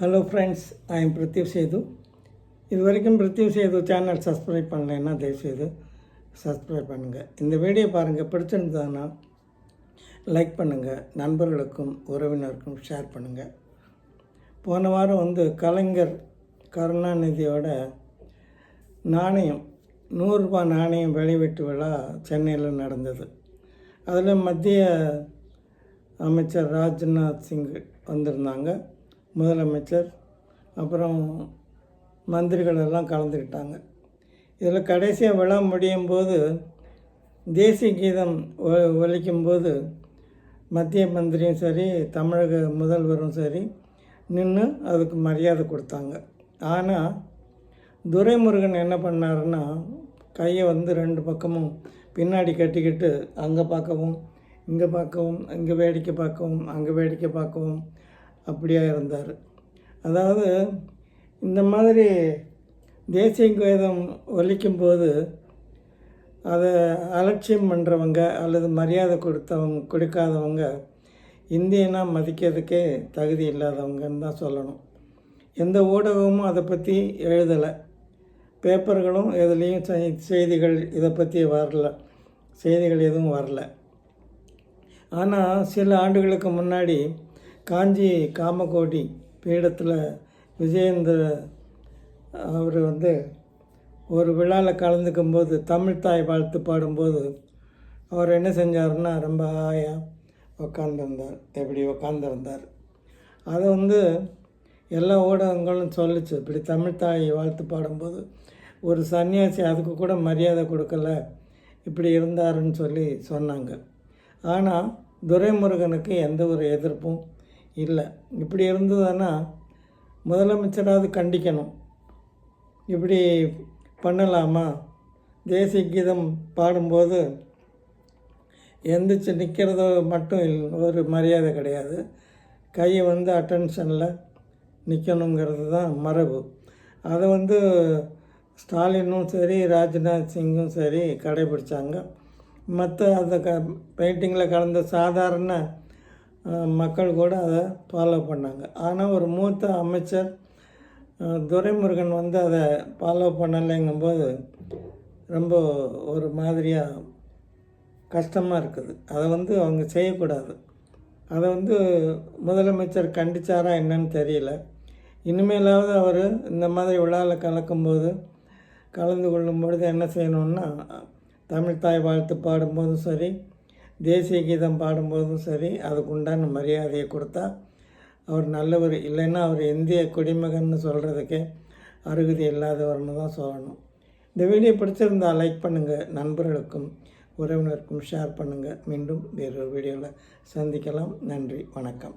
Hello friends I am Prithiv Sethu இது வரைக்கும் Prithvi Setu channel subscribe பண்ணலைன்னா தயவுசெய்து சப்ஸ்கிரைப் பண்ணுங்கள் இந்த வீடியோ பாருங்கள் பிடிச்சிருந்ததுன்னா லைக் பண்ணுங்கள் நண்பர்களுக்கும் உறவினருக்கும் ஷேர் பண்ணுங்கள் போன வாரம் வந்து கலைஞர் கருணாநிதியோட நாணயம் நூறுரூபா நாணயம் வெளியீட்டு விழா சென்னையில் நடந்தது. அதில் மத்திய அமைச்சர் ராஜ்நாத் சிங் வந்திருந்தாங்க. முதலமைச்சர் அப்புறம் மந்திரிகள் எல்லாம் கலந்துக்கிட்டாங்க. இதில் கடைசியாக விழா முடியும் போது தேசிய கீதம் ஒ- ஒலிக்கும்போது மத்திய மந்திரியும் சரி தமிழக முதல்வரும் சரி நின்று அதுக்கு மரியாதை கொடுத்தாங்க. ஆனால் துரைமுருகன் என்ன பண்ணாருன்னா கையை வந்து ரெண்டு பக்கமும் பின்னாடி கட்டிக்கிட்டு அங்கே பார்க்கவும் இங்கே பார்க்கவும் இங்கே வேடிக்கை பார்க்கவும் அங்கே வேடிக்கை பார்க்கவும் அப்படியா இருந்தார். அதாவது இந்த மாதிரி தேசிய கீதம் ஒலிக்கும்போது அதை அலட்சியம் பண்ணுறவங்க அல்லது மரியாதை கொடுத்தவங்க கொடுக்காதவங்க இந்தியனா மதிக்கிறதுக்கே தகுதி இல்லாதவங்கன்னு தான் சொல்லணும். எந்த ஊடகமும் அதை பற்றி எழுதலை. பேப்பர்களும் எதுலேயும் செய்திகள் இதை பற்றி வரல. செய்திகள் எதுவும் வரல. ஆனால் சில ஆண்டுகளுக்கு முன்னாடி காஞ்சி காமகோடி பீடத்தில் விஜயேந்திர அவர் வந்து ஒரு விழாவில் கலந்துக்கும் போது தமிழ்த்தாய் வாழ்த்து பாடும்போது அவர் என்ன செஞ்சாருன்னா ரொம்ப ஆயாக உக்காந்துருந்தார். எப்படி உக்காந்துருந்தார். அதை வந்து எல்லா ஊடகங்களும் சொல்லிச்சு. இப்படி தமிழ் வாழ்த்து பாடும்போது ஒரு சன்னியாசி அதுக்கு கூட மரியாதை கொடுக்கல. இப்படி இருந்தாருன்னு சொல்லி சொன்னாங்க. ஆனால் துரைமுருகனுக்கு எந்த ஒரு எதிர்ப்பும் இல்லை. இப்படி இருந்ததுன்னா முதலமைச்சராவது கண்டிக்கணும். இப்படி பண்ணலாமா? தேசிய கீதம் பாடும்போது எந்திரிச்சு நிற்கிறதோ மட்டும் ஒரு மரியாதை கிடையாது. கையை வந்து அட்டென்ஷனில் நிற்கணுங்கிறது தான் மரபு. அதை வந்து ஸ்டாலினும் சரி ராஜ்நாத் சிங்கும் சரி கடைபிடித்தாங்க மற்ற அந்த க பெயிண்டிங்கில் கலந்த சாதாரண மக்கள் கூட அதை ஃபாலோ பண்ணாங்க. ஆனால் ஒரு மூத்த அமைச்சர் துரைமுருகன் வந்து அதை ஃபாலோ பண்ணலைங்கும்போது ரொம்ப ஒரு மாதிரியாக கஷ்டமாக இருக்குது. அதை வந்து அவங்க செய்யக்கூடாது. அதை வந்து முதலமைச்சர் கண்டிச்சாரா என்னன்னு தெரியல. இனிமேலாவது அவர் இந்த மாதிரி விழாவில் கலக்கும்போது கலந்து கொள்ளும் பொழுது என்ன செய்யணும்னா தமிழ் தாய் வாழ்த்து பாடும்போதும் சரி தேசிய கீதம் பாடும்போதும் சரி அதுக்குண்டான மரியாதையை கொடுத்தா அவர் நல்லவர். இல்லைன்னா அவர் இந்திய குடிமகன்னு சொல்கிறதுக்கே அருகதி இல்லாதவர்னு தான் சொல்லணும். இந்த வீடியோ பிடிச்சிருந்தா லைக் பண்ணுங்கள் நண்பர்களுக்கும் உறவினருக்கும் ஷேர் பண்ணுங்கள் மீண்டும் வேறொரு வீடியோவில் சந்திக்கலாம். நன்றி வணக்கம்.